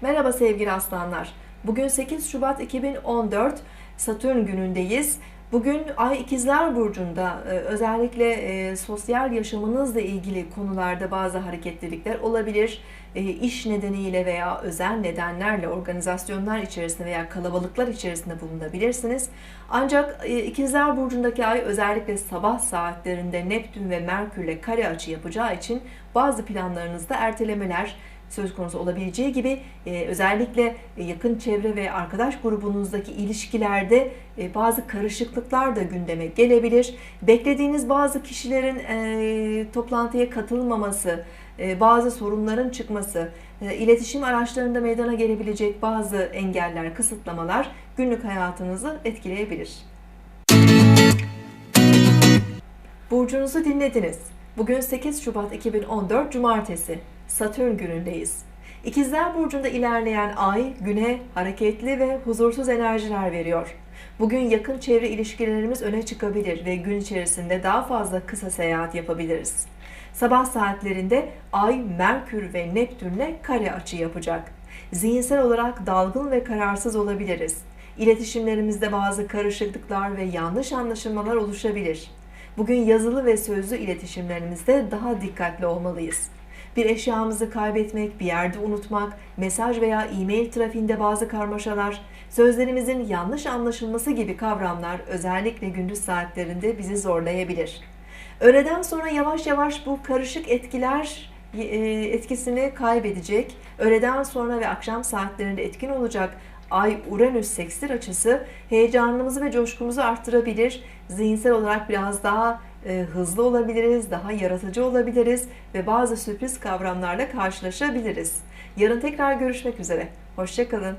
Merhaba sevgili aslanlar. Bugün 8 Şubat 2014 Satürn günündeyiz. Bugün Ay İkizler Burcu'nda e, özellikle e, sosyal yaşamınızla ilgili konularda bazı hareketlilikler olabilir. E, iş nedeniyle veya özel nedenlerle organizasyonlar içerisinde veya kalabalıklar içerisinde bulunabilirsiniz. Ancak e, İkizler Burcu'ndaki Ay özellikle sabah saatlerinde Neptün ve Merkür'le kare açı yapacağı için bazı planlarınızda ertelemeler, söz konusu olabileceği gibi e, özellikle e, yakın çevre ve arkadaş grubunuzdaki ilişkilerde e, bazı karışıklıklar da gündeme gelebilir. Beklediğiniz bazı kişilerin toplantıya katılmaması, bazı sorunların çıkması, iletişim araçlarında meydana gelebilecek bazı engeller, kısıtlamalar günlük hayatınızı etkileyebilir. Burcunuzu dinlediniz. Bugün 8 Şubat 2014 Cumartesi. Satürn günündeyiz. İkizler Burcu'nda ilerleyen ay güne hareketli ve huzursuz enerjiler veriyor. Bugün yakın çevre ilişkilerimiz öne çıkabilir ve gün içerisinde daha fazla kısa seyahat yapabiliriz. Sabah saatlerinde Ay, Merkür ve Neptünle kare açı yapacak. Zihinsel olarak dalgın ve kararsız olabiliriz. İletişimlerimizde bazı karışıklıklar ve yanlış anlaşılmalar oluşabilir. Bugün yazılı ve sözlü iletişimlerimizde daha dikkatli olmalıyız. Bir eşyamızı kaybetmek, bir yerde unutmak, mesaj veya e-mail trafiğinde bazı karmaşalar, sözlerimizin yanlış anlaşılması gibi kavramlar özellikle gündüz saatlerinde bizi zorlayabilir. Öğleden sonra yavaş yavaş bu karışık etkiler e, etkisini kaybedecek. Öğleden sonra ve akşam saatlerinde etkin olacak Ay Uranüs sekstil açısı heyecanımızı ve coşkumuzu arttırabilir. Zihinsel olarak biraz daha e, hızlı olabiliriz, daha yaratıcı olabiliriz ve bazı sürpriz kavramlarla karşılaşabiliriz. Yarın tekrar görüşmek üzere. Hoşçakalın.